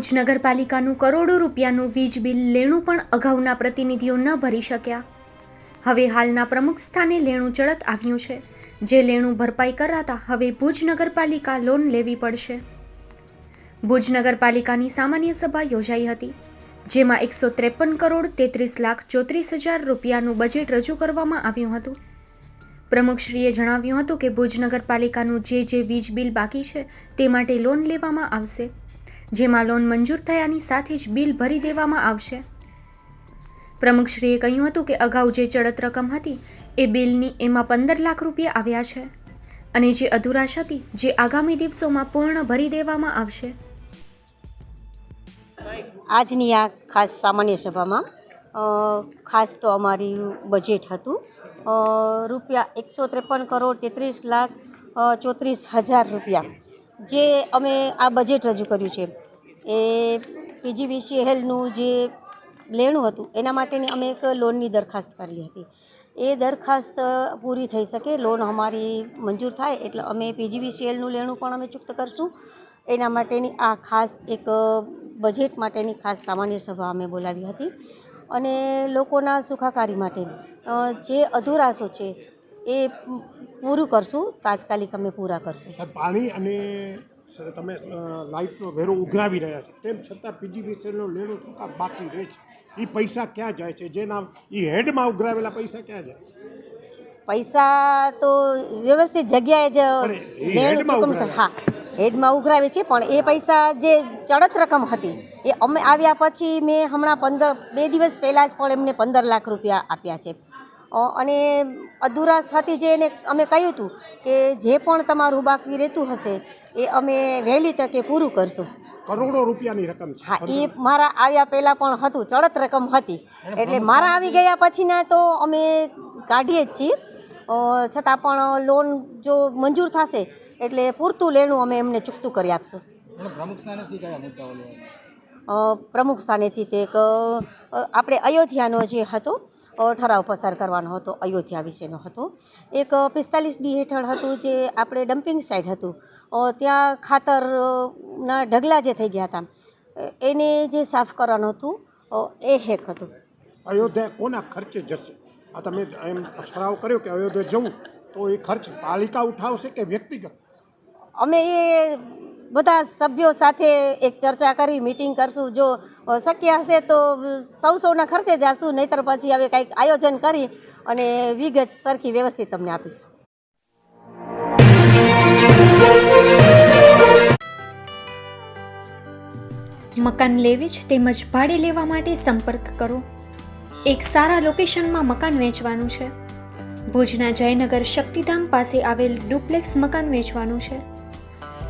ભુજ નગરપાલિકાનું કરોડો રૂપિયાનું વીજ બિલ લેણું પણ અગાઉના પ્રતિનિધિઓ ન ભરી શક્યા. હવે હાલના પ્રમુખ સ્થાને લેણું ચડત આવ્યું છે. જે લેણું ભરપાઈ કરાતા હવે ભુજ નગરપાલિકા લોન લેવી પડશે. ભુજ નગરપાલિકાની સામાન્ય સભા યોજાઈ હતી, જેમાં એકસો ત્રેપન કરોડ તેત્રીસ લાખ ચોત્રીસ હજાર રૂપિયાનું બજેટ રજૂ કરવામાં આવ્યું હતું. પ્રમુખશ્રીએ જણાવ્યું હતું કે ભુજ નગરપાલિકાનું જે જે વીજ બિલ બાકી છે તે માટે લોન લેવામાં આવશે. જેમાં લોન મંજૂર થયાની સાથે જ બિલ ભરી દેવામાં આવશે. પ્રમુખશ્રીએ કહ્યું હતું કે અગાઉ જે ચડત રકમ હતી, એ બિલની એમાં પંદર લાખ રૂપિયા આવ્યા છે અને જે અધુરાશ હતી જે આગામી દિવસોમાં પૂર્ણ ભરી દેવામાં આવશે. આજની આ ખાસ સામાન્ય સભામાં ખાસ તો અમારી બજેટ હતું. રૂપિયા એકસો ત્રેપન કરોડ તેત્રીસ લાખ ચોત્રીસ હજાર રૂપિયા. જે અમે આ બજેટ રજૂ કર્યું છે, એ પીજીવીસીએલનું જે લેણું હતું, એના માટેની અમે એક લોનની દરખાસ્ત કરેલી હતી. એ દરખાસ્ત પૂરી થઈ શકે લોન અમારી મંજૂર થાય, એટલે અમે પીજીવીસીએલનું લેણું પણ અમે ચૂક્ત કરશું. એના માટેની આ ખાસ એક બજેટ માટેની ખાસ સામાન્ય સભા અમે બોલાવી હતી. અને લોકોના સુખાકારી માટે જે અધુરાશો છે એ પૂરું કરશું તાત્કાલિક અમે પૂરા કરશું. પાણી અને તમે લાઇટનો વેરો ઉઘરાવી રહ્યા છો. તેમ છતાં પીજીવીસીએલનો લેણો શું કામ બાકી રહે છે. એ પૈસા ક્યાં જાય છે? જેના એ હેડમાં ઉઘરાવેલા પૈસા ક્યાં જાય? પૈસા તો વ્યવસ્થિત જગ્યાએ જ. હા હેડમાં ઉઘરાવે છે પણ એ પૈસા જે ચડત રકમ હતી એ અમે આવ્યા પછી મેં હમણાં પંદર બે દિવસ પહેલાં જ પણ એમને પંદર લાખ રૂપિયા આપ્યા છે. અને અધૂરા હતી જે એને અમે કહ્યું હતું કે જે પણ તમારું બાકી રહેતું હશે એ અમે વહેલી તકે પૂરું કરશું. કરોડો રૂપિયાની રકમ છે. હા એ મારા આવ્યા પહેલાં પણ હતું ચડત રકમ હતી. એટલે મારા આવી ગયા પછીના તો અમે કાઢીએ જ છીએ. છતાં પણ લોન જો મંજૂર થશે એટલે પૂરતું લેણું અમે એમને ચૂકતું કરી આપશું. પ્રમુખ સ્થાનેથી કયા મુદ્દાઓ લેવાના? અ, પ્રમુખ સ્થાનેથી તે એક આપણે અયોધ્યાનો જે હતો ઠરાવ પસાર કરવાનો હતો અયોધ્યા વિશેનો હતો. એક પિસ્તાલીસ ડી હેઠળ હતું જે આપણે ડમ્પિંગ સાઇટ હતું. ત્યાં ખાતરના ઢગલા જે થઈ ગયા હતા એને જે સાફ કરવાનું હતું એ હેક હતું. અયોધ્યા કોના ખર્ચે જશે? આ તમે એમ ઠરાવ કર્યો કે અયોધ્યા જવું તો એ ખર્ચ પાલિકા ઉઠાવશે કે વ્યક્તિગત? અમે એ બધા સભ્યો સાથે એક ચર્ચા કરી મિટિંગ કરશું. જો શક્ય હશે તો સૌ સૌના ખર્ચે જાશું, નહીતર પછી હવે કંઈક આયોજન કરી અને વિગત સરખી વ્યવસ્થિત તમને આપીશ. મકાન લેવી જ તેમજ ભાડે લેવા માટે સંપર્ક કરો. એક સારા લોકેશનમાં મકાન વેચવાનું છે. ભુજના જયનગર શક્તિધામ પાસે આવેલ ડુપ્લેક્સ મકાન વેચવાનું છે.